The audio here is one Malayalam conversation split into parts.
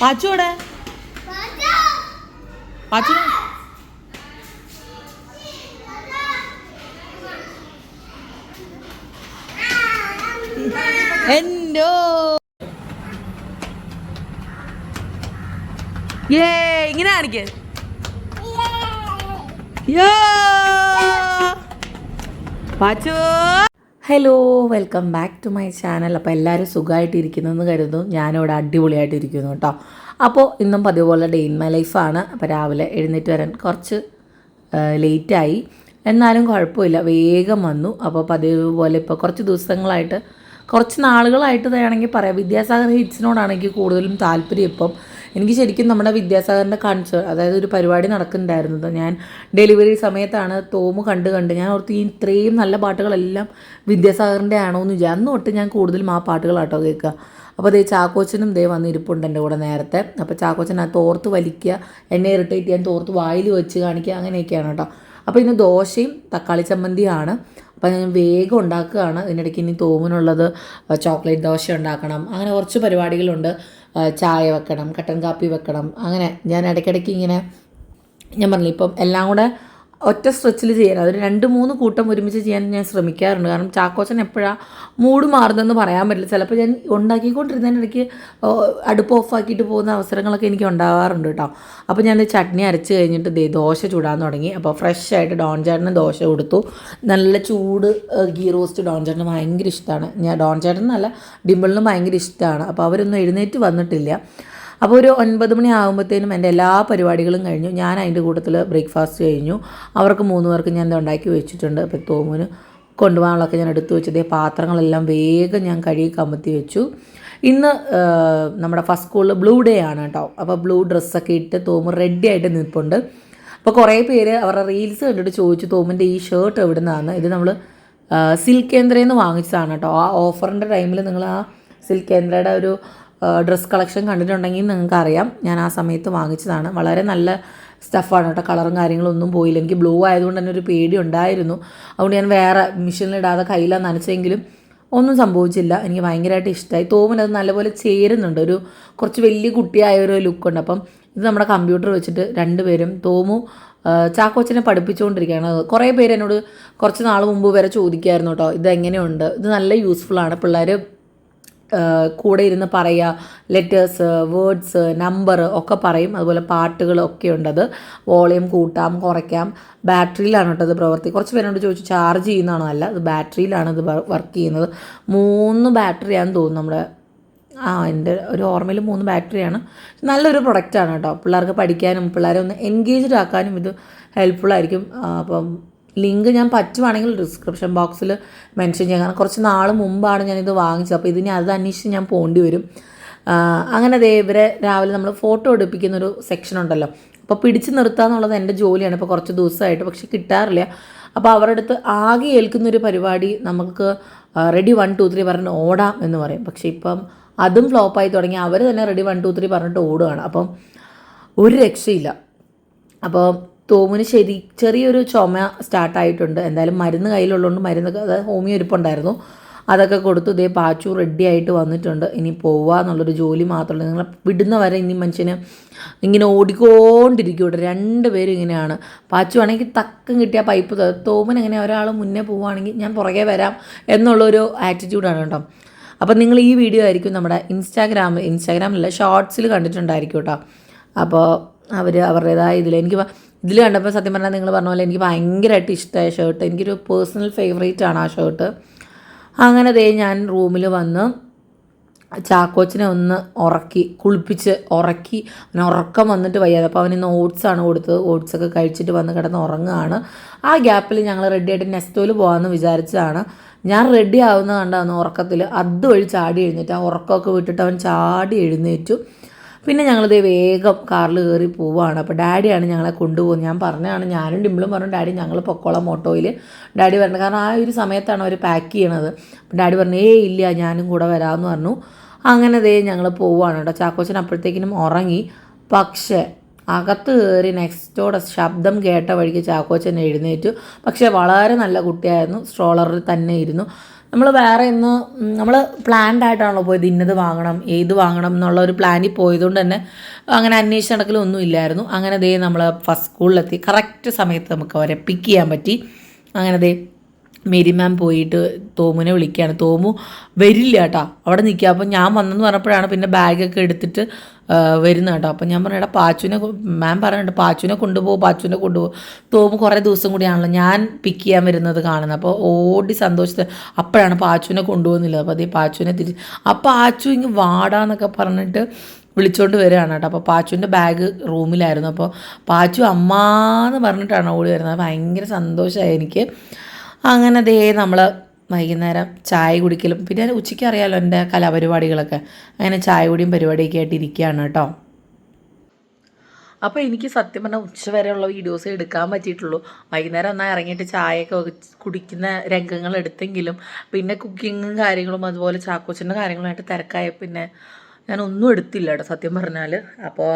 പാച്ചോടെ പാച്ചു. എന്തോ? ഏ ഇങ്ങനെ കാണിക്കേ. Pachu. Hello welcome back to my channel. അപ്പോൾ എല്ലാവരും സുഖമായിട്ടിരിക്കുന്നു കരുതുന്നു. ഞാനിവിടെ അടിപൊളിയായിട്ടിരിക്കുന്നു കേട്ടോ. അപ്പോൾ ഇന്നും പതിവ് പോലെ ഡേ ഇൻ മൈ ലൈഫാണ് അപ്പോൾ രാവിലെ എഴുന്നേറ്റ് വരാൻ കുറച്ച് ലേറ്റായി എന്നാലും കുഴപ്പമില്ല. വേഗം വന്നു. അപ്പോൾ പതിവ് പോലെ ഇപ്പോൾ കുറച്ച് ദിവസങ്ങളായിട്ട് കുറച്ച് നാളുകളായിട്ട് വേണമെങ്കിൽ പറയാം. വിദ്യാസാഗർ ഹിറ്റ്സിനോടാണെങ്കിൽ കൂടുതലും താല്പര്യം ഇപ്പം. എനിക്ക് ശരിക്കും നമ്മുടെ വിദ്യാസാഗറിന്റെ കൺസേൺ അതായത് ഒരു പരിപാടി നടക്കുന്നുണ്ടായിരുന്നത്. ഞാൻ ഡെലിവറി സമയത്താണ് തോമു കണ്ട് കണ്ട് ഞാൻ ഓർത്ത് ഈ ഇത്രയും നല്ല പാട്ടുകളെല്ലാം വിദ്യാസാഗറിന്റെ ആണോ എന്ന് വിചാരിച്ചു അന്ന് തൊട്ട് ഞാൻ കൂടുതലും ആ പാട്ടുകളാട്ടോ കേൾക്കുക. അപ്പോൾ ദേ ചാക്കോച്ചനും ദേ വന്ന് ഇരിപ്പുണ്ട് എന്റെ കൂടെ നേരത്തെ. അപ്പോൾ ചാക്കോച്ചൻ ആ തോർത്ത് വലിക്കുക എന്നെ ഇറിറ്റേറ്റ് ചെയ്യാൻ തോർത്ത് വായിൽ വെച്ച് കാണിക്കുക അങ്ങനെയൊക്കെയാണ് കേട്ടോ. അപ്പോൾ ഇന്ന് ദോശയും തക്കാളി ചമ്മന്തിയാണ് അപ്പോൾ ഞാൻ വേഗം ഉണ്ടാക്കുകയാണ്. ഇതിനിടയ്ക്ക് ഇനി തോമിനുള്ളത് ചോക്ലേറ്റ് ദോശ ഉണ്ടാക്കണം. അങ്ങനെ കുറച്ച് പരിപാടികളുണ്ട്. ചായ വെക്കണം കട്ടൻ കാപ്പി വെക്കണം. അങ്ങനെ ഞാൻ ഇടയ്ക്കിടയ്ക്ക് ഇങ്ങനെ ഞാൻ പറഞ്ഞില്ല ഇപ്പം എല്ലാം കൂടെ ഒറ്റ സ്ട്രെച്ചിൽ ചെയ്യാൻ അതൊരു രണ്ട് മൂന്ന് കൂട്ടം ഒരുമിച്ച് ചെയ്യാൻ ഞാൻ ശ്രമിക്കാറുണ്ട്. കാരണം ചാക്കോച്ചൻ എപ്പോഴാണ് മൂഡ് മാറുന്നതെന്ന് പറയാൻ പറ്റില്ല. ചിലപ്പോൾ ഞാൻ ഉണ്ടാക്കിക്കൊണ്ടിരുന്നതിനിടയ്ക്ക് അടുപ്പ് ഓഫാക്കിയിട്ട് പോകുന്ന അവസരങ്ങളൊക്കെ എനിക്ക് ഉണ്ടാവാറുണ്ട് കേട്ടോ. അപ്പോൾ ഞാൻ ചട്നി അരച്ച് കഴിഞ്ഞിട്ട് ദേ ദോശ ചൂടാൻ തുടങ്ങി. അപ്പോൾ ഫ്രഷ് ആയിട്ട് ഡോൺ ദോശ കൊടുത്തു. നല്ല ചൂട് ഗീ റോസ്റ്റ് ഡോൺ ചേട്ടന് ഭയങ്കര ഇഷ്ടമാണ് ഞാൻ ഡോൺ ചേട്ടൻ എന്നല്ല ഡിമ്പിളിനും ഭയങ്കര ഇഷ്ടമാണ് അപ്പോൾ അവരൊന്നും എഴുന്നേറ്റ് വന്നിട്ടില്ല. അപ്പോൾ ഒരു ഒൻപത് മണി ആകുമ്പോഴത്തേനും എന്റെ എല്ലാ പരിപാടികളും കഴിഞ്ഞു. ഞാൻ അതിന്റെ കൂട്ടത്തിൽ ബ്രേക്ക്ഫാസ്റ്റ് കഴിഞ്ഞു. അവർക്ക് മൂന്ന് പേർക്ക് ഞാൻ ഉണ്ടാക്കി വെച്ചിട്ടുണ്ട്. അപ്പോൾ തോമുന് കൊണ്ടുപോകാനുള്ളതൊക്കെ ഞാൻ എടുത്തു വെച്ചത് പാത്രങ്ങളെല്ലാം വേഗം ഞാൻ കഴുകി കമത്തി വെച്ചു. ഇന്ന് നമ്മുടെ ഫസ്റ്റ് സ്കൂളിൽ ബ്ലൂ ഡേ ആണ് കേട്ടോ. അപ്പോൾ ബ്ലൂ ഡ്രസ്സൊക്കെ ഇട്ട് തോമു റെഡി ആയിട്ട് നിൽപ്പുണ്ട്. അപ്പോൾ കുറേ പേര് അവരുടെ റീൽസ് കണ്ടിട്ട് ചോദിച്ചു തോമിന്റെ ഈ ഷർട്ട് എവിടെ നിന്നാണ് ഇത് നമ്മൾ സിൽക്ക് കേന്ദ്രയിൽ നിന്ന് വാങ്ങിച്ചതാണ് കേട്ടോ. ആ ഓഫറിന്റെ ടൈമിൽ നിങ്ങൾ ആ സിൽക്ക് കേന്ദ്രയുടെ ഒരു ഡ്രസ് കളക്ഷൻ കണ്ടിട്ടുണ്ടെങ്കിൽ നിങ്ങൾക്ക് അറിയാം ഞാൻ ആ സമയത്ത് വാങ്ങിച്ചതാണ്. വളരെ നല്ല സ്റ്റഫാണ് കേട്ടോ. കളറും കാര്യങ്ങളും ഒന്നും പോയില്ല എനിക്ക് ബ്ലൂ ആയതുകൊണ്ട് തന്നെ ഒരു പേടി ഉണ്ടായിരുന്നു. അതുകൊണ്ട് ഞാൻ വേറെ മെഷീനിലിടാതെ കയ്യിലാണ് നനച്ചെങ്കിലും ഒന്നും സംഭവിച്ചില്ല. എനിക്ക് ഭയങ്കരമായിട്ട് ഇഷ്ടമായി തോമൻ അത് നല്ലപോലെ ചേരുന്നുണ്ട്. ഒരു കുറച്ച് വലിയ കുട്ടിയായ ഒരു ലുക്കുണ്ട് അപ്പം ഇത് നമ്മുടെ കമ്പ്യൂട്ടർ വെച്ചിട്ട് രണ്ടുപേരും തോമു ചാക്കോച്ചനെ പഠിപ്പിച്ചുകൊണ്ടിരിക്കുകയാണ്. കുറേ പേര് എന്നോട് കുറച്ച് നാൾ മുമ്പ് വരെ ചോദിക്കുമായിരുന്നു കേട്ടോ. ഇതെങ്ങനെയുണ്ട്? ഇത് നല്ല യൂസ്ഫുള്ളാണ് പിള്ളേർ കൂടെ ഇരുന്ന് പറയുക ലെറ്റേഴ്സ് വേർഡ്സ് നമ്പർ ഒക്കെ പറയും. അതുപോലെ പാട്ടുകളൊക്കെ ഉണ്ടത്. ഉണ്ട് വോളിയം കൂട്ടാം കുറയ്ക്കാം. ബാറ്ററിയിലാണ് കേട്ടോ അത് പ്രവർത്തി. കുറച്ച് പേരോട് ചോദിച്ചു ചാർജ് ചെയ്യുന്നതാണോ അല്ല? ഇത് ബാറ്ററിയിലാണ് ഇത് വർക്ക് ചെയ്യുന്നത്. മൂന്ന് ബാറ്ററിയാണെന്ന് തോന്നുന്നു നമ്മുടെ ആ എന്റെ ഒരു ഓർമ്മയിൽ മൂന്ന് ബാറ്ററിയാണ്. നല്ലൊരു പ്രൊഡക്റ്റാണ് കേട്ടോ. പിള്ളേർക്ക് പഠിക്കാനും പിള്ളേരെ ഒന്ന് എൻഗേജ്ഡ് ആക്കാനും ഇത് ആ, അപ്പം ലിങ്ക് ഞാൻ പറ്റുവാണെങ്കിൽ ഡിസ്ക്രിപ്ഷൻ ബോക്സിൽ മെൻഷൻ ചെയ്യാം. കാരണം കുറച്ച് നാൾ മുമ്പാണ് ഞാനിത് വാങ്ങിച്ചത്. അപ്പോൾ ഇതിനെ അത് അന്വേഷിച്ച് ഞാൻ പോകേണ്ടി വരും. അങ്ങനെ ദേ ഇവരെ രാവിലെ നമ്മൾ ഫോട്ടോ എടുപ്പിക്കുന്ന ഒരു സെക്ഷൻ ഉണ്ടല്ലോ. അപ്പോൾ പിടിച്ചു നിർത്തുക എന്നുള്ളത് എന്റെ ജോലിയാണ്. ഇപ്പോൾ കുറച്ച് ദിവസമായിട്ട്. പക്ഷെ കിട്ടാറില്ല. അപ്പോൾ അവരുടെ അടുത്ത് ആകെ ഏൽക്കുന്നൊരു പരിപാടി നമുക്ക് റെഡി വൺ ടു ത്രീ പറഞ്ഞ് ഓടാം എന്ന് പറയും. പക്ഷേ ഇപ്പം അതും ഫ്ലോപ്പായി തുടങ്ങി. അവർ തന്നെ റെഡി വൺ ടു ത്രീ പറഞ്ഞിട്ട് ഓടുകയാണ് അപ്പം ഒരു രക്ഷയില്ല. അപ്പോൾ തോമിന് ശരി ചെറിയൊരു ചുമ സ്റ്റാർട്ടായിട്ടുണ്ട് എന്തായാലും മരുന്ന് കയ്യിലുള്ളതുകൊണ്ട് മരുന്ന് അതായത് ഹോമിയോ ഇരിപ്പുണ്ടായിരുന്നു. അതൊക്കെ കൊടുത്തു. ഇതേ പാച്ചു റെഡി ആയിട്ട് വന്നിട്ടുണ്ട്. ഇനി പോവുക എന്നുള്ളൊരു ജോലി മാത്രമല്ല നിങ്ങളെ വിടുന്നവരെ ഇനി മനുഷ്യന് ഇങ്ങനെ ഓടിക്കൊണ്ടിരിക്കും ഇവിടെ രണ്ടുപേരും ഇങ്ങനെയാണ്. പാച്ചു ആണെങ്കിൽ തക്കം കിട്ടിയ പൈപ്പ് തോമൻ എങ്ങനെ ഒരാൾ മുന്നേ പോവുകയാണെങ്കിൽ ഞാൻ പുറകെ വരാം എന്നുള്ളൊരു ആറ്റിറ്റ്യൂഡാണ് കേട്ടോ. അപ്പം നിങ്ങൾ ഈ വീഡിയോ ആയിരിക്കും നമ്മുടെ ഇൻസ്റ്റാഗ്രാമിൽ ഇൻസ്റ്റാഗ്രാമിലല്ല ഷോർട്സിൽ കണ്ടിട്ടുണ്ടായിരിക്കും കേട്ടോ. അപ്പോൾ അവർ അവരുടേതായ ഇതിൽ എനിക്ക് ഇതിൽ കണ്ടപ്പോൾ സത്യം പറഞ്ഞാൽ നിങ്ങൾ പറഞ്ഞ പോലെ എനിക്ക് ഭയങ്കരമായിട്ട് ഇഷ്ടമായ ഷർട്ട് എനിക്കൊരു പേഴ്സണൽ ഫേവറേറ്റ് ആണ് ആ ഷർട്ട് അങ്ങനെ ദേ ഞാൻ റൂമിൽ വന്ന് ചാക്കോച്ചിനെ ഒന്ന് ഉറക്കി കുളിപ്പിച്ച് ഉറക്കി അവന് ഉറക്കം വന്നിട്ട് വയ്യാതെ. അപ്പോൾ അവന് ഇന്ന് ഓട്സാണ് കൊടുത്തത്. ഓട്സൊക്കെ കഴിച്ചിട്ട് വന്ന് കിടന്ന് ഉറങ്ങുകയാണ്. ആ ഗ്യാപ്പിൽ ഞങ്ങൾ റെഡി ആയിട്ട് നെസ്റ്റോയിൽ പോകാമെന്ന് വിചാരിച്ചതാണ്. ഞാൻ റെഡി ആവുന്ന കണ്ടാന്ന് ഉറക്കത്തിൽ അതുവഴി ചാടി എഴുന്നേറ്റ്. ആ ഉറക്കമൊക്കെ വിട്ടിട്ട് അവൻ ചാടി എഴുന്നേറ്റു. പിന്നെ ഞങ്ങളിത് വേഗം കാറിൽ കയറി പോവുകയാണ് അപ്പോൾ ഡാഡിയാണ് ഞങ്ങളെ കൊണ്ടുപോകുന്നത്. ഞാൻ പറഞ്ഞതാണ് ഞാനും ഡിമ്പിളും പറഞ്ഞു ഡാഡി ഞങ്ങൾ പൊക്കോളം ഓട്ടോയിൽ. ഡാഡി പറഞ്ഞു കാരണം ആ ഒരു സമയത്താണ് അവർ പാക്ക് ചെയ്യണത്. അപ്പോൾ ഡാഡി പറഞ്ഞു ഏയ് ഇല്ല ഞാനും കൂടെ വരാമെന്ന് പറഞ്ഞു. അങ്ങനെ ദേ ഞങ്ങൾ പോവുകയാണ് കേട്ടോ. ചാക്കോച്ചൻ അപ്പോഴത്തേക്കിനും ഉറങ്ങി. പക്ഷേ അകത്ത് കയറി നെക്സ്റ്റോടെ ശബ്ദം കേട്ട വഴിക്ക് ചാക്കോച്ചൻ എഴുന്നേറ്റു. പക്ഷേ വളരെ നല്ല കുട്ടിയായിരുന്നു. സ്ട്രോളറിൽ തന്നെ ഇരുന്നു. നമ്മൾ വേറെ ഇന്ന് നമ്മൾ പ്ലാൻഡ് ആയിട്ടാണല്ലോ പോയത്. ഇന്നത് വാങ്ങണം ഏത് വാങ്ങണം എന്നുള്ള ഒരു പ്ലാനിൽ പോയതുകൊണ്ട് തന്നെ അങ്ങനെ അന്വേഷിച്ച് ഒന്നും ഇല്ലായിരുന്നു. അങ്ങനെ ദേ നമ്മൾ ഫസ്റ്റ് സ്കൂളിലെത്തി കറക്റ്റ് സമയത്ത് നമുക്ക് അവരെ പിക്ക് ചെയ്യാൻ പറ്റി. അങ്ങനെ ദേ മേരി മാം പോയിട്ട് തോമുനെ വിളിക്കുകയാണ്. തോമു വരില്ല കേട്ടോ. അവിടെ നിൽക്കുക. അപ്പം ഞാൻ വന്നെന്ന് പറഞ്ഞപ്പോഴാണ് പിന്നെ ബാഗൊക്കെ എടുത്തിട്ട് വരുന്നത് കേട്ടോ. അപ്പം ഞാൻ പറഞ്ഞു പാച്ചുവിനെ മാം പറഞ്ഞിട്ട് പാച്ചുവിനെ കൊണ്ടുപോകും പാച്ചുവിനെ കൊണ്ടുപോകും. തോമു കുറേ ദിവസം കൂടിയാണല്ലോ ഞാൻ പിക്ക് ചെയ്യാൻ വരുന്നത് കാണുന്നത്. അപ്പോൾ ഓടി സന്തോഷത്തിൽ അപ്പോഴാണ് പാച്ചുവിനെ കൊണ്ടുപോകുന്നില്ല. അപ്പോൾ അതേ പാച്ചുവിനെ തിരിച്ച് ആ പാച്ചു ഇങ്ങ് വാടാന്നൊക്കെ പറഞ്ഞിട്ട് വിളിച്ചോണ്ട് വരികയാണ് കേട്ടോ. അപ്പോൾ പാച്ചുവിന്റെ ബാഗ് റൂമിലായിരുന്നു. അപ്പോൾ പാച്ചു അമ്മാന്ന് പറഞ്ഞിട്ടാണ് ഓടി വരുന്നത്. ഭയങ്കര സന്തോഷമായി എനിക്ക്. അങ്ങനെ ദേ നമ്മൾ വൈകുന്നേരം ചായ കുടിക്കലും. പിന്നെ ഉച്ചയ്ക്ക് അറിയാമല്ലോ എന്റെ കലാപരിപാടികളൊക്കെ. അങ്ങനെ ചായ കുടിയും പരിപാടിയൊക്കെ ആയിട്ട് ഇരിക്കുകയാണ് കേട്ടോ. അപ്പോൾ എനിക്ക് സത്യം പറഞ്ഞാൽ ഉച്ച വരെയുള്ള വീഡിയോസ് എടുക്കാൻ പറ്റിയിട്ടുള്ളൂ. വൈകുന്നേരം ഒന്നാ ഇറങ്ങിയിട്ട് ചായയൊക്കെ കുടിക്കുന്ന രംഗങ്ങൾ എടുത്തെങ്കിലും പിന്നെ കുക്കിങ്ങും കാര്യങ്ങളും അതുപോലെ ചാക്കോച്ചന്റെ കാര്യങ്ങളുമായിട്ട് തിരക്കായ പിന്നെ ഞാൻ ഒന്നും എടുത്തില്ല കേട്ടോ സത്യം പറഞ്ഞാൽ അപ്പോൾ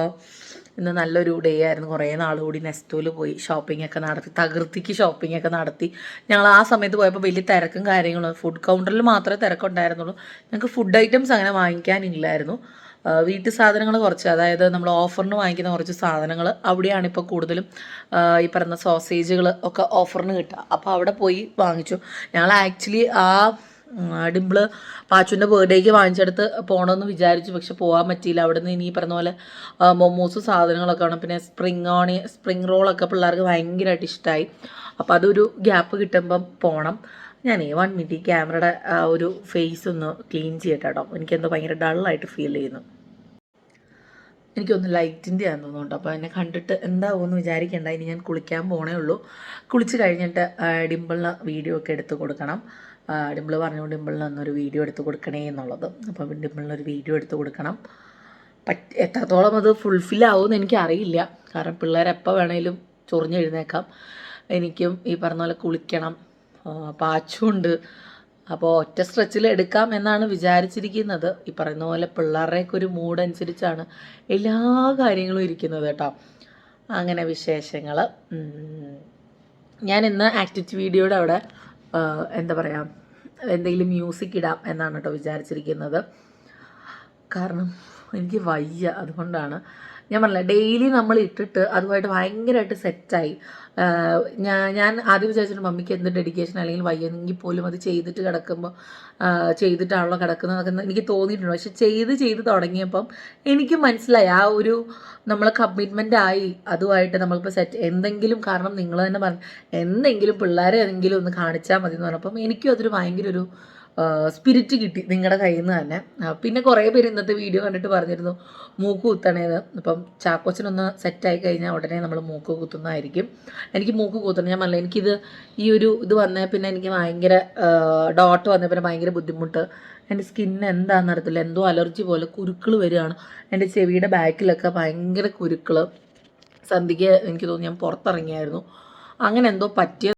ഇന്ന് നല്ലൊരു ഡേ ആയിരുന്നു. കുറേ നാൾ കൂടി നെസ്റ്റോയിൽ പോയി ഷോപ്പിംഗ് ഒക്കെ നടത്തി തകൃതിക്ക് ഷോപ്പിംഗ് ഒക്കെ നടത്തി. ഞങ്ങൾ ആ സമയത്ത് പോയപ്പോൾ വലിയ തിരക്കും കാര്യങ്ങളും ഫുഡ് കൗണ്ടറിൽ മാത്രമേ തിരക്കുണ്ടായിരുന്നുള്ളൂ. ഞങ്ങൾക്ക് ഫുഡ് ഐറ്റംസ് അങ്ങനെ വാങ്ങിക്കാനില്ലായിരുന്നു. വീട്ടു സാധനങ്ങൾ കുറച്ച് അതായത് നമ്മൾ ഓഫറിന് വാങ്ങിക്കുന്ന കുറച്ച് സാധനങ്ങൾ അവിടെയാണ് ഇപ്പോൾ കൂടുതലും ഈ പറയുന്ന സോസേജുകൾ ഒക്കെ ഓഫറിന് കിട്ടുക. അപ്പോൾ അവിടെ പോയി വാങ്ങിച്ചു. ഞങ്ങൾ ആക്ച്വലി ആ ഡിമ്പിൾ പാച്ചുവിന്റെ ബർത്ത്ഡേക്ക് വാങ്ങിച്ചെടുത്ത് പോകണമെന്ന് വിചാരിച്ചു പക്ഷെ പോകാൻ പറ്റിയില്ല. അവിടെ നിന്ന് ഇനി പറഞ്ഞ പോലെ മൊമോസ് സാധനങ്ങളൊക്കെ ആണ്. പിന്നെ സ്പ്രിങ് ഓണി സ്പ്രിങ് റോളൊക്കെ പിള്ളേർക്ക് ഭയങ്കരമായിട്ട് ഇഷ്ടമായി അപ്പോൾ അതൊരു ഗ്യാപ്പ് കിട്ടുമ്പം പോകണം ഞാൻ ഈ വൺ മിനിറ്റ് ക്യാമറയുടെ ആ ഒരു ഫേസ് ഒന്ന് ക്ലീൻ ചെയ്യട്ടെ കേട്ടോ എനിക്കെന്തോ ഭയങ്കര ഡള്ളായിട്ട് ഫീൽ ചെയ്യുന്നു. എനിക്കൊന്ന് ലൈറ്റിന്റെ ആണെന്ന് തോന്നുന്നുണ്ട്. അപ്പോൾ എന്നെ കണ്ടിട്ട് എന്താവുമെന്ന് വിചാരിക്കേണ്ട. ഇനി ഞാൻ കുളിക്കാൻ പോണേ ഉള്ളൂ. കുളിച്ച് കഴിഞ്ഞിട്ട് ഡിമ്പിളിന് വീഡിയോ ഒക്കെ എടുത്ത് കൊടുക്കണം. ആ, ഡിംപിൾ പറഞ്ഞു ഡിമ്പിളിന് ഒന്നൊരു വീഡിയോ എടുത്ത് കൊടുക്കണേ എന്നുള്ളത്. അപ്പോൾ ഡിംപിളിന് ഒരു വീഡിയോ എടുത്ത് കൊടുക്കണം. പറ്റ എത്രത്തോളം അത് ഫുൾഫിൽ ആവുമെന്ന് എനിക്കറിയില്ല കാരണം പിള്ളേർ എപ്പോൾ വേണേലും ചൊറിഞ്ഞെഴുന്നേക്കാം എനിക്കും ഈ പറഞ്ഞ പോലെ കുളിക്കണം. പാച്ചുണ്ട്. അപ്പോൾ ഒറ്റ സ്ട്രെച്ചിൽ എടുക്കാം എന്നാണ് വിചാരിച്ചിരിക്കുന്നത്. ഈ പറയുന്ന പോലെ പിള്ളേരുടെയൊക്കെ ഒരു മൂഡ് അനുസരിച്ചാണ് എല്ലാ കാര്യങ്ങളും ഇരിക്കുന്നത് കേട്ടോ. അങ്ങനെ വിശേഷങ്ങൾ ഞാൻ ഇന്ന് ആക്ടിവിറ്റി വീഡിയോയുടെ അവിടെ എന്താ പറയുക എന്തെങ്കിലും മ്യൂസിക് ഇടാം എന്നാണ് കേട്ടോ വിചാരിച്ചിരിക്കുന്നത്. കാരണം എനിക്ക് വയ്യ അതുകൊണ്ടാണ്. ഞാൻ പറഞ്ഞില്ല ഡെയിലി നമ്മൾ ഇട്ടിട്ട് അതുമായിട്ട് ഭയങ്കരമായിട്ട് സെറ്റായി ഞാൻ ഞാൻ ആദ്യം വിചാരിച്ചിട്ട് മമ്മിക്ക് എന്ത് ഡെഡിക്കേഷൻ അല്ലെങ്കിൽ വയ്യെങ്കിൽ പോലും അത് ചെയ്തിട്ട് കിടക്കുമ്പോൾ ചെയ്തിട്ടാണല്ലോ കിടക്കുന്നതൊക്കെ എനിക്ക് തോന്നിയിട്ടുണ്ട്. പക്ഷെ ചെയ്ത് ചെയ്ത് തുടങ്ങിയപ്പം എനിക്ക് മനസ്സിലായി ആ ഒരു നമ്മൾ കമ്മിറ്റ്മെന്റ് ആയി. അതുമായിട്ട് നമ്മളിപ്പോൾ സെറ്റ് എന്തെങ്കിലും കാരണം നിങ്ങൾ തന്നെ പറഞ്ഞു എന്തെങ്കിലും പിള്ളേരെ എന്തെങ്കിലും ഒന്ന് കാണിച്ചാൽ മതി എന്ന് പറഞ്ഞപ്പം എനിക്കും അതൊരു ഭയങ്കര ഒരു സ്പിരിറ്റ് കിട്ടി നിങ്ങളുടെ കയ്യിൽ നിന്ന് തന്നെ പിന്നെ കുറേ പേര് ഇന്നത്തെ വീഡിയോ കണ്ടിട്ട് പറഞ്ഞിരുന്നു മൂക്ക് കുത്തണേത് ഇപ്പം ചാക്കോച്ചനൊന്ന് സെറ്റായി കഴിഞ്ഞാൽ ഉടനെ നമ്മൾ മൂക്ക് കുത്തുന്നതായിരിക്കും. എനിക്ക് മൂക്ക് കുത്തണം. ഞാൻ പറഞ്ഞില്ല എനിക്കിത് ഈ ഒരു ഇത് വന്നേ പിന്നെ എനിക്ക് ഭയങ്കര ഡോട്ട് വന്നേ പിന്നെ ഭയങ്കര ബുദ്ധിമുട്ട്. എന്റെ സ്കിന്ന് എന്താണെന്ന് അറിയത്തില്ല. എന്തോ അലർജി പോലെ കുരുക്കൾ വരികയാണ്. എന്റെ ചെവിയുടെ ബാക്കിലൊക്കെ ഭയങ്കര കുരുക്കൾ സന്ധ്യയ്ക്ക് എനിക്ക് തോന്നി ഞാൻ പുറത്തിറങ്ങിയായിരുന്നു. അങ്ങനെ എന്തോ പറ്റിയ